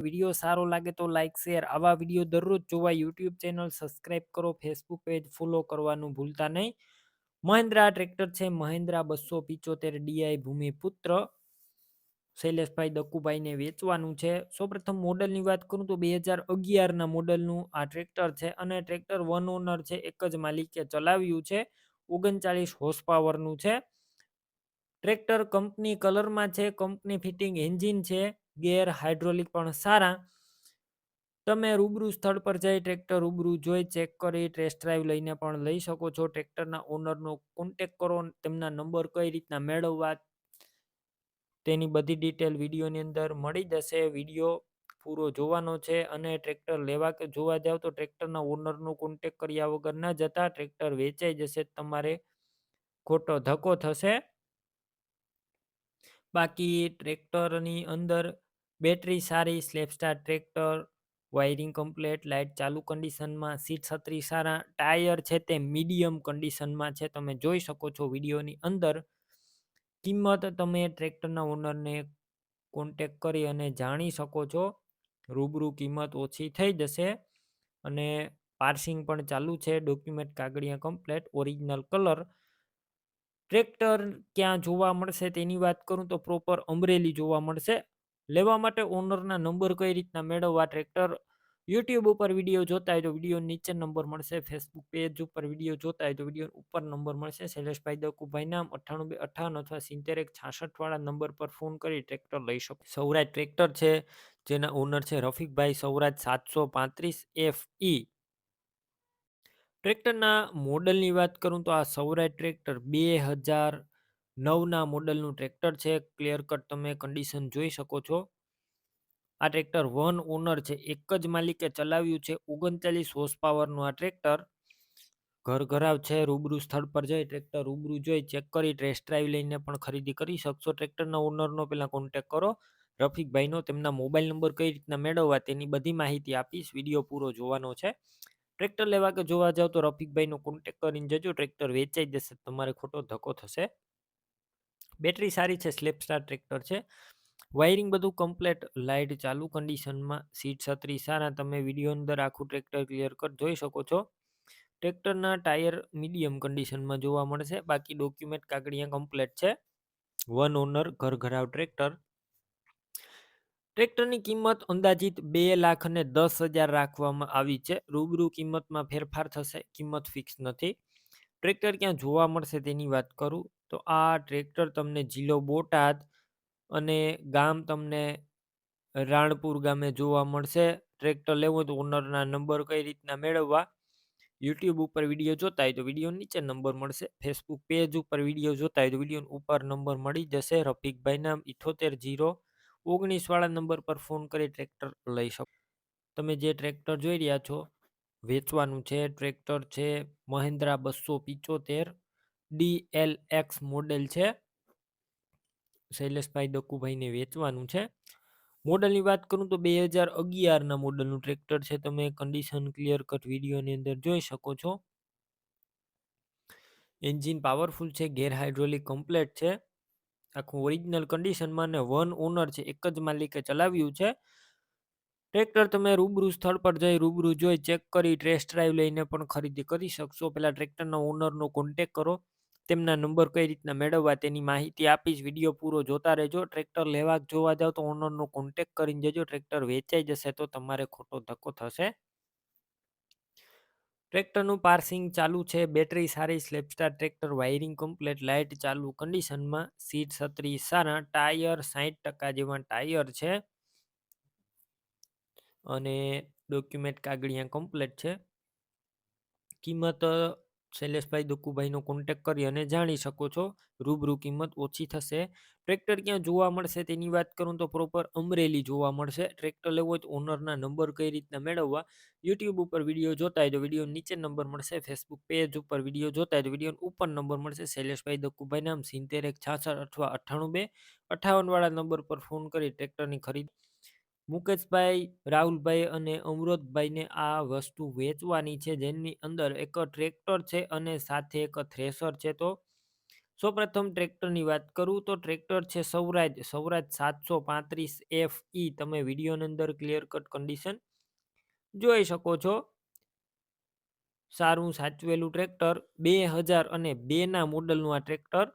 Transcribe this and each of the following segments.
Video સારો લાગે તો લાઇક શેર, આવા વીડિયો દરરોજ જોવા યુટ્યુબ ચેનલ સબસ્ક્રાઇબ કરો, ફેસબુક પેજ ફોલો કરવાનું ભૂલતા નહીં. મહિન્દ્રા ટ્રેક્ટર છે, મહિન્દ્રા બસો પિચોતેર ડીઆઈ ભૂમિપુત્ર. શૈલેષભાઈ દક્કુભાઈને વેચવાનું છે. સૌપ્રથમ મોડલની વાત કરું તો બે હજાર અગિયારના મોડલનું આ ટ્રેક્ટર છે અને ટ્રેક્ટર વન ઓનર છે, એક જ માલિકે ચલાવ્યું છે. ઓગણચાલીસ હોર્સ પાવરનું છે. ટ્રેક્ટર કંપની કલરમાં છે, કંપની ફિટિંગ એન્જિન છે. ગેર હાઇડ્રોલિક પણ સારા. તમે રૂબરૂ સ્થળ પર જઈ ટ્રેક્ટર રૂબરૂ જોઈ, ચેક કરી, ટેસ્ટ ડ્રાઈવ લઈને પણ લઈ શકો છો. ટ્રેક્ટરના ઓનરનો કોન્ટેક કરો, તેમના નંબર કઈ રીતના મેળવવા તેની બધી ડિટેલ વિડીયોની અંદર મળી જશે. વીડિયો પૂરો જોવાનો છે અને ટ્રેક્ટર લેવા કે જોવા જાવ તો ટ્રેક્ટરના ઓનરનો કોન્ટેક કર્યા વગર ના જતા. ટ્રેક્ટર વેચાઈ જશે, તમારે ખોટો ધક્કો થશે. બાકી ટ્રેક્ટરની અંદર બેટરી સારી self start tractor, wiring complete light ચાલુ કન્ડિશનમાં સીટ છત્રી સારા, ટાયર છે તે મીડિયમ કન્ડિશનમાં છે. તમે જોઈ શકો છો વિડીયોની અંદર કિંમત તમે ટ્રેક્ટરના ઓનરને કોન્ટેક કરી અને જાણી શકો છો. રૂબરૂ કિંમત ઓછી થઈ જશે અને પાર્સિંગ પણ ચાલુ છે. ડોક્યુમેન્ટ કાગળિયા કમ્પ્લેટ, ઓરિજિનલ કલર ટ્રેક્ટર ક્યાં જોવા મળશે તેની વાત કરું તો પ્રોપર અમરેલી જોવા મળશે. લેવા માટે ઓનરના નંબર કઈ રીતના મેળવવા ટ્રેક્ટર? યુટ્યુબ ઉપર વીડિયો જોતા હોય તો વીડિયો નીચે નંબર મળશે. ફેસબુક પેજ ઉપર વીડિયો જોતા હોય તો વીડિયો ઉપર નંબર મળશે. શૈલેષભાઈ દકુભાઈ નામ અઠ્ઠાણું બે, અઠ્ઠાવન અથવા સિત્તેર એક વાળા નંબર પર ફોન કરી ટ્રેક્ટર લઈ શકો. સૌરાજ ટ્રેક્ટર છે, જેના ઓનર છે રફીકભાઈ. સૌરાજ સાતસો પાંત્રીસ એફ ઈ ટ્રેક્ટરના મોડલની વાત કરું તો આ સૌરાજ ટ્રેક્ટર બે હજાર નવના મોડલનું ટ્રેક્ટર છે. ક્લિયર કટ તમે કન્ડિશન જોઈ શકો છો. આ ટ્રેક્ટર વન ઓનર છે. એક જ માલિકે ચલાવ્યું છે. ઓગણચાલીસ હોર્સ પાવરનું આ ટ્રેક્ટર. ઘર ઘરાવ છે. રૂબરૂ સ્થળ પર જઈ ટ્રેક્ટર રૂબરૂ જોઈ ચેક કરી ટેસ્ટ ડ્રાઈવ લઈને પણ ખરીદી કરી શકશો. ટ્રેક્ટરના ઓનરનો પહેલાં કોન્ટેક કરો. રફીકભાઈનો તેમના મોબાઈલ નંબર કઈ રીતના મેળવવા તેની બધી માહિતી આપીશ. વીડિયો પૂરો જોવાનો છે. ટ્રેક્ટર લેવા કે જોવા જાવ તો રફીકભાઈનો કોન્ટેક કરીને જજો, ટ્રેક્ટર વેચાઈ જશે, તમારે ખોટો ધક્કો થશે. બેટરી સારી છે સ્લેપ સ્ટાર ટ્રેક્ટર છે. વાયરિંગ બધું કમ્પ્લેટ લાઇટ ચાલુ કન્ડિશનમાં, સીટ છત્રી સારા, તમે વીડિયો અંદર આખું ટ્રેક્ટર ક્લિયર કર, જોઈ શકો છો. ટ્રેક્ટરના ટાયર મીડિયમ કન્ડિશનમાં જોવા મળશે, બાકી ડોક્યુમેન્ટ કાગળિયા કમ્પ્લેટ છે. વન ઓનર, ઘર ઘરાવ ટ્રેક્ટર. ટ્રેક્ટરની કિંમત અંદાજિત બે લાખ અને દસ હજાર રાખવામાં આવી છે. રૂબરૂ કિંમતમાં ફેરફાર થશે, કિંમત ફિક્સ નથી. ટ્રેક્ટર ક્યાં જોવા મળશે તેની વાત કરું તો આ ટ્રેક્ટર તમને જિલ્લો બોટાદ અને ગામ તમને રાણપુર ગામે જોવા મળશે. ટ્રેક્ટર લેવો તો ઓનરના નંબર કઈ રીતના મેળવવા યુટ્યુબ ઉપર વીડિયો જોતા હોય તો વીડિયો નીચે નંબર મળશે. ફેસબુક પેજ ઉપર વીડિયો જોતા હોય તો વીડિયો ઉપર નંબર મળી જશે. રફીકભાઈ નામ ઇઠોતેર જીરો ઓગણીસ વાળા નંબર પર ફોન કરી ટ્રેક્ટર લઈ શકો. તમે જે ટ્રેક્ટર જોઈ રહ્યા છો, વેચવાનું છે, ટ્રેક્ટર છે, મહિન્દ્રા બસો પિચોતેર એક્સ મોડેલ છે. શૈલેષભાઈ દક્કુભાઈને વેચવાનું છે. મોડલની વાત કરું તો બે હજાર અગિયારના મોડલનું ટ્રેક્ટર છે. તમે કન્ડિશન ક્લિયર કટ વિડીયોની અંદર જોઈ શકો છો. એન્જિન પાવરફુલ છે, ગેર હાઇડ્રોલિક કમ્પ્લેટ છે. આખું ઓરિજિનલ કન્ડિશનમાં ને વન ઓનર છે, એક જ માલિકે ચલાવ્યું છે. ટ્રેક્ટર તમે રૂબરૂ સ્થળ પર જઈ રૂબરૂ જોઈ ચેક કરી ટેસ્ટ ડ્રાઈવ લઈને પણ ખરીદી કરી શકશો. પહેલાં ટ્રેક્ટરના ઓનરનો કોન્ટેક કરો. તેમના નંબર કઈ રીતના મેળવવા તેની માહિતી આપીશ. વીડિયો પૂરો જોતા રહેજો. ટ્રેક્ટર લેવા જોવા જાવ તો ઓનરનો કોન્ટેક કરીને જજો. ટ્રેક્ટર વેચાઈ જશે તો તમારે ખોટો ધક્કો થશે. ટ્રેક્ટરનું પાર્સિંગ ચાલુ છે, બેટરી સારી, self start tractor, wiring complete, light ચાલુ, કન્ડિશનમાં સીટ છત્રી સારા, ટાયર સાહીઠ ટકા જેવા ટાયર છે. અને ડોક્યુમેન્ટ કાગળિયા કમ્પ્લેટ છે. કિંમત શૈલેષભાઈ દુકુભાઈનો કોન્ટેક કરી અને જાણી શકો છો, રૂબરૂ કિંમત ઓછી થશે. ટ્રેક્ટર ક્યાં જોવા મળશે તેની વાત કરું તો પ્રોપર અમરેલી જોવા મળશે. ટ્રેક્ટર લેવો હોય તો ઓનરના નંબર કઈ રીતના મેળવવા યુટ્યુબ ઉપર વીડિયો જોતા હોય તો વીડિયો નીચે નંબર મળશે ફેસબુક પેજ ઉપર વીડિયો જોતા હોય તો વીડિયો ઉપર નંબર મળશે. શૈલેષભાઈ દક્કુભાઈ નામ સિત્તેર એક છાસઠ અથવા અઠ્ઠાણું બે અઠ્ઠાવન વાળા નંબર પર ફોન કરી ટ્રેક્ટરની ખરીદ મુકેશભાઈ, રાહુલભાઈ અને અમૃતભાઈને આ વસ્તુ વેચવાની છે. જેની અંદર એક ટ્રેક્ટર છે અને સાથે એક થ્રેસર છે. તો સૌપ્રથમ ટ્રેક્ટરની વાત કરું તો ટ્રેક્ટર છે સૌરાજ. સૌરાજ સાતસો પાંત્રીસ એફ ઈ તમે વિડીયોની અંદર ક્લિયર કટ કન્ડિશન જોઈ શકો છો. સારું સાચવેલું ટ્રેક્ટર. બે હજાર અને બેના મોડલનું આ ટ્રેક્ટર.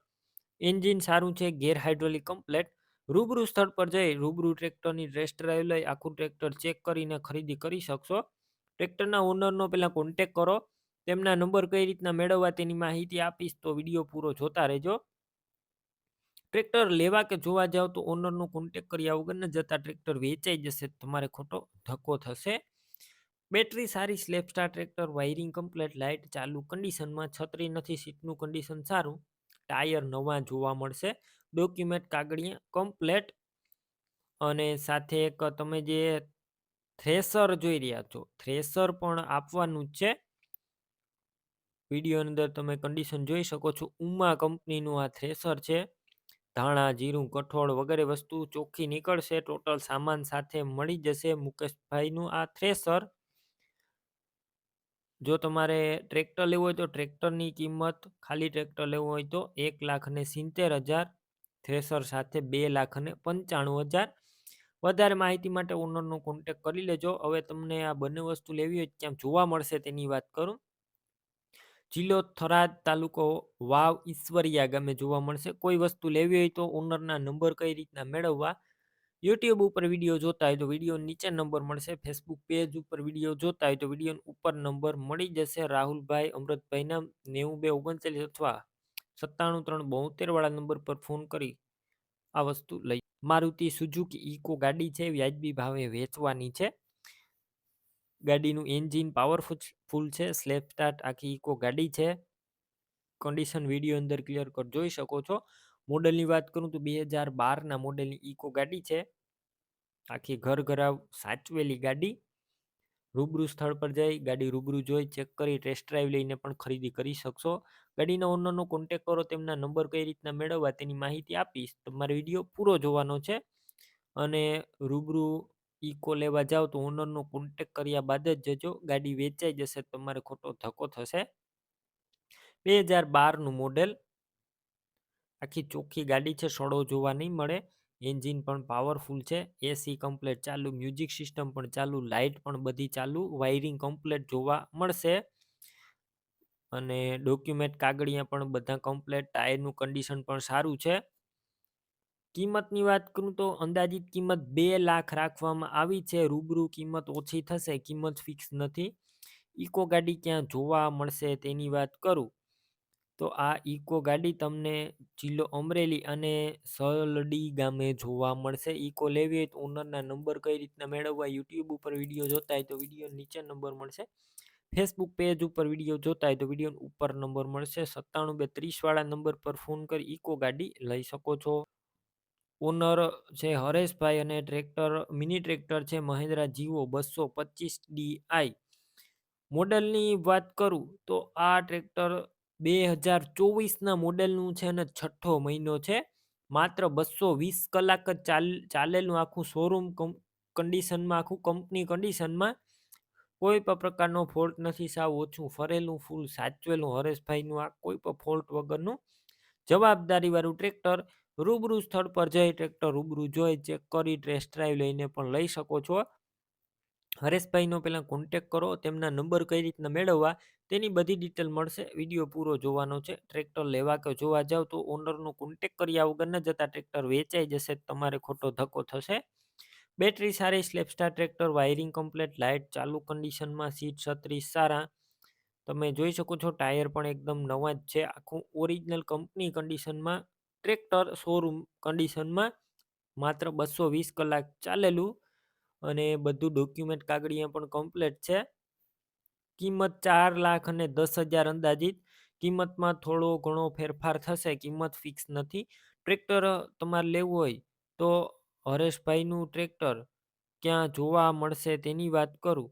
એન્જિન સારું છે, ગેર હાઇડ્રોલિક કમ્પ્લેટ રૂબરૂ સ્થળ પર જઈ રૂબરૂ ટ્રેક્ટરની ટેસ્ટ ડ્રાઈવ લઈ, આખું ટ્રેક્ટર ચેક કરીને ખરીદી કરી શકશો. ટ્રેક્ટરના ઓનરનો પહેલાં કોન્ટેક કરો, તેમના નંબર કઈ રીતના મેળવવા તેની માહિતી આપીશ તો વીડિયો પૂરો જોતા રહેજો. ટ્રેક્ટર લેવા કે જોવા જાવ તો ઓનરનો કોન્ટેક કર્યા વગર ન જતા ટ્રેક્ટર વેચાઈ જશે, તમારે ખોટો ધક્કો થશે. બેટરી સારી self start tractor, wiring complete, light ચાલુ કન્ડિશનમાં છત્રી નથી, સીટનું કન્ડિશન સારું, ટાયર નવા જોવા મળશે. ડોક્યુમેન્ટ કાગળિયા કમ્પ્લેટ. અને સાથે એક તમે જે થ્રેસર જોઈ રહ્યા છો થ્રેસર પણ આપવાનું છે. વીડિયો અંદર તમે કન્ડિશન જોઈ શકો છો. ઉમા કંપનીનું આ થ્રેસર છે. ધાણા, જીરું, કઠોળ વગેરે વસ્તુ ચોખ્ખી નીકળશે. ટોટલ સામાન સાથે મળી જશે મુકેશભાઈનું આ થ્રેસર જો તમારે ટ્રેક્ટર લેવું હોય તો ટ્રેક્ટરની કિંમત, ખાલી ટ્રેક્ટર લેવું હોય તો એક લાખ ને સિત્તેર હજાર. થ્રેસર સાથે બે લાખ અને પંચાણું હજાર. વધારે માહિતી માટે ઓનરનો કોન્ટેક કરી લેજો. હવે તમને આ બંને વસ્તુ લેવી હોય ક્યાં જોવા મળશે તેની વાત કરું. જિલ્લો થરાદ તાલુકો વાવ ઈશ્વરિયા ગામે જોવા મળશે. કોઈ વસ્તુ લેવી હોય તો ઓનરના નંબર કઈ રીતના મેળવવા? યુટ્યુબ ઉપર વીડિયો જોતા હોય તો વીડિયો નીચે નંબર મળશે. ફેસબુક પેજ ઉપર વીડિયો જોતા હોય તો વીડિયો ઉપર નંબર મળી જશે. રાહુલભાઈ અમૃતભાઈના નેવું બે ઓગણચાલીસ અથવા સત્તાણું, ત્રણ, બોતેર વાળા નંબર પર ફોન કરી આ વસ્તુ લઈ. મારુતિ સુઝુકી ઇકો ગાડી છે, વ્યાજબી ભાવે વેચવાની છે. ગાડીનું એન્જિન પાવરફુલ ફૂલ છે સ્લેપ સ્ટાર્ટ આખી ઇકો ગાડી છે. કન્ડિશન વીડિયો અંદર ક્લિયર કર, જોઈ શકો છો. મોડલની વાત કરું તો બે હજાર બારના મોડલની ઇકો ગાડી છે. આખી ઘર ઘરાવ સાચવેલી ગાડી. રૂબરૂ સ્થળ પર જઈ, ગાડી રૂબરૂ જોઈ, ચેક કરી, ટેસ્ટ ડ્રાઈવ લઈને પણ ખરીદી કરી શકશો. ગાડીના ઓનરનો કોન્ટેક કરો, તેમના નંબર કઈ રીતના મેળવવા તેની માહિતી આપીશ. તમારે વીડિયો પૂરો જોવાનો છે અને રૂબરૂ ઇકો લેવા જાઓ તો ઓનરનો કોન્ટેક કર્યા બાદ જ જજો, ગાડી વેચાઈ જશે તમારે ખોટો ધક્કો થશે. બે હજાર બારનું મોડેલ આખી ચોખ્ખી ગાડી છે, સડો જોવા નહીં મળે. એન્જિન પણ પાવરફુલ છે, એસી કમ્પ્લેટ ચાલુ, મ્યુઝિક સિસ્ટમ પણ ચાલુ, લાઇટ પણ બધી ચાલુ, વાયરિંગ કમ્પ્લેટ જોવા મળશે. અને ડોક્યુમેન્ટ કાગળિયા પણ બધા કમ્પ્લેટ, ટાયરનું કન્ડિશન પણ સારું છે. કિંમતની વાત કરું તો અંદાજિત કિંમત બે લાખ રાખવામાં આવી છે, રૂબરૂ કિંમત ઓછી થશે, કિંમત ફિક્સ નથી. ઇકો ગાડી ક્યાં જોવા મળશે તેની વાત કરું. તો આ ઇકો ગાડી તમને જિલ્લો અમરેલી અને સલડી ગામે જોવા મળશે. ઇકો લેવી હોય તો ઓનરના નંબર કઈ રીતના મેળવવા યુટ્યુબ ઉપર વીડિયો જોતા હોય તો વીડિયો નીચે નંબર મળશે. ફેસબુક પેજ ઉપર વીડિયો જોતા હોય તો વીડિયો ઉપર નંબર મળશે. સત્તાણું બે ત્રીસ વાળા નંબર પર ફોન કરી ઇકો ગાડી લઈ શકો છો. ઓનર છે હરેશભાઈ અને ટ્રેક્ટર મિની ટ્રેક્ટર છે મહિન્દ્રા જીવો બસો પચીસ ડીઆઈ મોડલની વાત કરું તો આ ટ્રેક્ટર બે હજાર ચોવીસના મોડેલનું છે અને છઠ્ઠો મહિનો છે. માત્ર બસો વીસ કલાક જ ચાલ, ચાલેલું આખું શોરૂમ કન્ડિશનમાં આખું કંપની કન્ડિશનમાં કોઈ પણ પ્રકારનો ફોલ્ટ નથી સાવ ઓછું ફરેલું ફૂલ સાચવેલું હરેશભાઈનું આ કોઈ પણ ફોલ્ટ વગરનું. જવાબદારીવાળું ટ્રેક્ટર રૂબરૂ સ્થળ પર જઈ ટ્રેક્ટર રૂબરૂ જોઈ ચેક કરી ટેસ્ટ ડ્રાઈવ લઈને પણ લઈ શકો છો. હરેશભાઈનો પહેલાં કોન્ટેક કરો, તેમના નંબર કઈ રીતના મેળવવા, તેની બધી ડિટેલ મળશે. વીડિયો પૂરો જોવાનો છે. ટ્રેક્ટર લેવા કે જોવા જાવ તો ઓનરનો કોન્ટેક કર્યા વગર ન જતા ટ્રેક્ટર વેચાઈ જશે, તમારે ખોટો ધક્કો થશે. બેટરી સારી self start tractor wiring complete light ચાલુ કન્ડિશનમાં સીટ છત્રીસ સારા. તમે જોઈ શકો છો, ટાયર પણ એકદમ નવા જ છે. આખું ઓરિજિનલ કંપની કન્ડિશનમાં ટ્રેક્ટર શોરૂમ કન્ડિશનમાં માત્ર બસો વીસ કલાક ચાલેલું. અને બધું ડોક્યુમેન્ટ કાગળિયા પણ કમ્પ્લેટ છે. કિંમત ચાર લાખ અને દસ હજાર અંદાજિત. કિંમતમાં થોડો ઘણો ફેરફાર થશે, કિંમત ફિક્સ નથી. ટ્રેક્ટર તમારે લેવું હોય તો હરેશભાઈનું ટ્રેક્ટર ક્યાં જોવા મળશે તેની વાત કરું.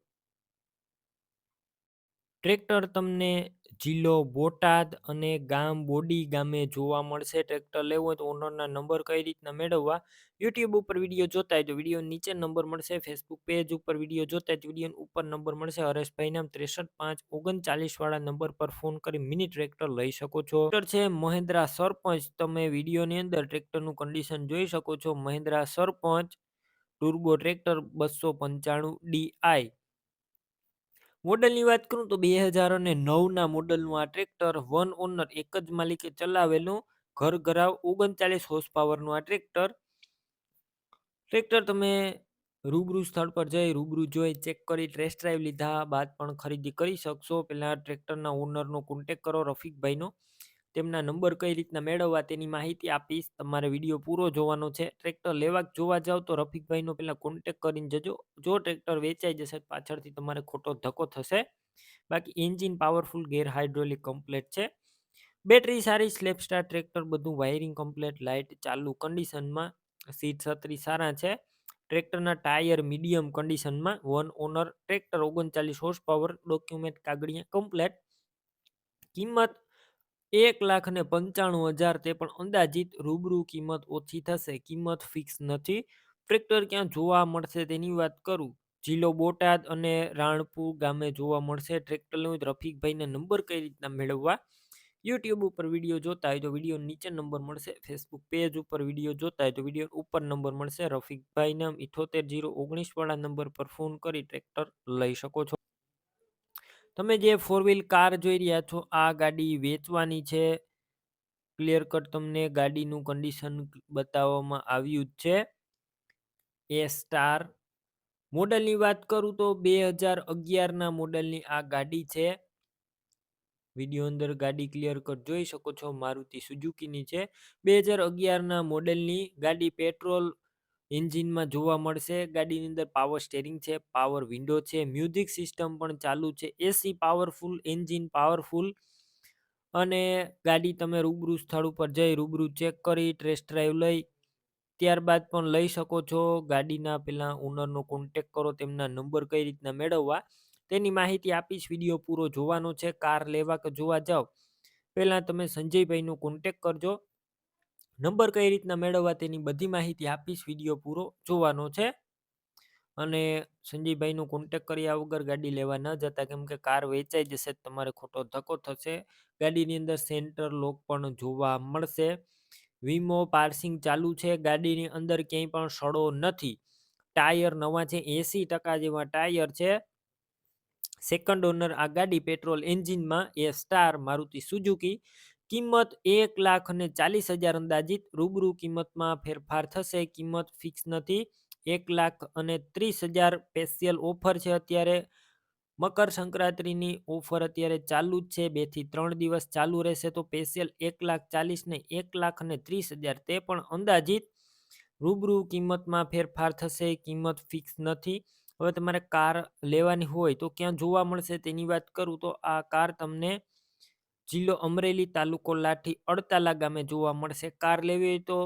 ટ્રેક્ટર તમને જિલ્લો બોટાદ અને ગામ બોડી ગામે જોવા મળશે. ટ્રેક્ટર લેવું હોય તો ઓનરના નંબર કઈ રીતના મેળવવા? યુટ્યુબ ઉપર વીડિયો જોતા હોય તો વીડિયો નીચે નંબર મળશે. ફેસબુક પેજ ઉપર વીડિયો જોતા હોય વીડિયો ઉપર નંબર મળશે. હરેશભાઈ નામ ત્રેસઠ પાંચ ઓગણચાલીસ વાળા નંબર પર ફોન કરી મિની ટ્રેક્ટર લઈ શકો છો. ટ્રેક્ટર છે મહેન્દ્રા સરપંચ. તમે વિડીયોની અંદર ટ્રેક્ટરનું કન્ડિશન જોઈ શકો છો. મહેન્દ્રા સરપંચ, ટુર્બો ટ્રેક્ટર, બસો પંચાણું ડીઆઈ મોડલની વાત કરું તો બે હજાર અને નવના મોડલનું આ ટ્રેક્ટર વન ઓનર એક જ માલિકે ચલાવેલું. ઘર ઘરાવ ઓગણચાલીસ હોર્સ પાવરનું આ ટ્રેક્ટર. ટ્રેક્ટર તમે રૂબરૂ સ્થળ પર જઈ, રૂબરૂ જોઈ, ચેક કરી ટેસ્ટ ડ્રાઈવ લીધા, બાદ પણ ખરીદી કરી શકશો. પહેલાં ટ્રેક્ટરના ઓનરનો કોન્ટેક કરો, રફીકભાઈનો. તેમના નંબર કઈ રીતના મેળવવા તેની માહિતી આપીશ. તમારે વીડિયો પૂરો જોવાનો છે. ટ્રેક્ટર લેવા જોવા જાવ તો રફીકભાઈનો પહેલાં કોન્ટેક કરીને જજો. જો ટ્રેક્ટર વેચાઈ જશે પાછળથી તમારે ખોટો ધક્કો થશે. બાકી engine powerful gear hydraulic complete છે. બેટરી સારી સ્લેપ સ્ટાર ટ્રેક્ટર બધું વાયરિંગ કમ્પ્લેટ લાઇટ ચાલુ કન્ડિશનમાં સીટ છત્રી સારા છે. ટ્રેક્ટરના ટાયર મીડિયમ કન્ડિશનમાં વન ઓનર ટ્રેક્ટર ઓગણચાલીસ હોર્સ પાવર ડોક્યુમેન્ટ કાગળિયા કમ્પ્લેટ કિંમત એક લાખ ને પંચાણું હજાર તે પણ અંદાજિત રૂબરૂ કિંમત ઓછી થશે, કિંમત ફિક્સ નથી. ટ્રેક્ટર ક્યાં જોવા મળશે તેની વાત કરું? જિલ્લો બોટાદ અને રાણપુર ગામે જોવા મળશે ટ્રેક્ટરનું રફીકભાઈને નંબર કઈ રીતના મેળવવા? યુટ્યુબ ઉપર વીડિયો જોતા હોય તો વીડિયો નીચે નંબર મળશે, ફેસબુક પેજ ઉપર વીડિયો જોતા હોય તો વીડિયો ઉપર નંબર મળશે. રફીકભાઈ નામ ઇઠોતેર જીરો ઓગણીસ વાળા નંબર પર ફોન કરી ટ્રેક્ટર લઈ શકો છો. તમે જે ફોર વ્હીલ કાર જોઈ રહ્યા છો, આ ગાડી વેચવાની છે. ક્લિયર કટ તમને ગાડીનું કન્ડિશન બતાવવામાં આવ્યું જ છે. એ સ્ટાર મોડલની વાત કરું તો બે હજાર અગિયારના મોડલની આ ગાડી છે. વીડિયો અંદર ગાડી ક્લિયર કટ જોઈ શકો છો. મારુતિ સુઝુકીની છે. બે હજાર અગિયારના મોડલની ગાડી પેટ્રોલ એન્જિનમાં જોવા મળશે, ગાડીની અંદર પાવર સ્ટેરિંગ છે પાવર વિન્ડો છે મ્યુઝિક સિસ્ટમ પણ ચાલુ છે એસી પાવરફુલ એન્જિન પાવરફુલ અને ગાડી તમે રૂબરૂ સ્થળ ઉપર જઈ રૂબરૂ ચેક કરી ટેસ્ટ ડ્રાઈવ લઈ, ત્યારબાદ પણ લઈ શકો છો. ગાડીના પેલા ઓનરનો કોન્ટેક કરો, તેમના નંબર કઈ રીતના મેળવવા, તેની માહિતી આપીશ વીડિયો પૂરો જોવાનો છે કાર લેવા કે જોવા જાઓ પહેલાં તમે સંજયભાઈનો કોન્ટેક કરજો. નંબર કઈ રીતના મેળવવા તેની બધી માહિતી આપીશ, વીડિયો પૂરો જોવાનો છે. અને સંજયભાઈનો કોન્ટેક કર્યા વગર ગાડી લેવા ન જતા, કેમ કે કાર વેચાઈ જશે તમારે ખોટો ધક્કો થશે. ગાડીની અંદર સેન્ટર લોક પણ જોવા મળશે. વીમો પાર્સિંગ ચાલુ છે, ગાડીની અંદર ક્યાંય પણ સડો નથી. ટાયર નવા છે, એસી ટકા જેવા ટાયર છે. સેકન્ડ ઓનર આ ગાડી પેટ્રોલ એન્જિનમાં એ સ્ટાર મારુતિ સુઝુકી કિંમત એક લાખ અને ચાલીસ હજાર અંદાજિત. રૂબરૂ કિંમતમાં ફેરફાર થશે. કિંમત ફિક્સ નથી. એક લાખ અને ત્રીસ હજાર સ્પેશિયલ ઓફર છે અત્યારે. મકર સંક્રાંતિની ઓફર અત્યારે ચાલુ જ છે. બેથી ત્રણ દિવસ ચાલુ રહેશે તો સ્પેશિયલ એક લાખ ચાલીસ ને એક લાખ અને ત્રીસ હજાર તે પણ અંદાજિત. રૂબરૂ કિંમતમાં ફેરફાર થશે. કિંમત ફિક્સ નથી. હવે તમારે કાર લેવાની હોય તો ક્યાં જોવા મળશે તેની વાત કરું તો આ કાર તમને જિલ્લો અમરેલી તાલુકો લાઠી અડતાલા ગામે જોવા મળશે. કાર લેવી હોય તો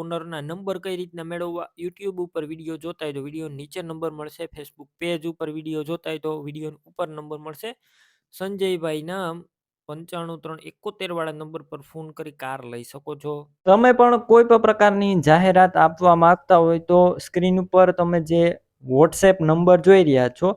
ઓનરના નંબર કઈ રીતના મેળવવા? યુટ્યુબ ઉપર વીડિયો જોતા હોય તો વીડિયો નીચે નંબર મળશે. ફેસબુક પેજ ઉપર વીડિયો જોતા હોય તો વીડિયો ઉપર નંબર મળશે. સંજયભાઈ નામ પંચાણું ત્રણ એકોતેર વાળા નંબર પર ફોન કરી કાર લઈ શકો છો. તમે પણ કોઈ પણ પ્રકારની જાહેરાત આપવા માંગતા હોય તો સ્ક્રીન ઉપર તમે જે વોટ્સએપ નંબર જોઈ રહ્યા છો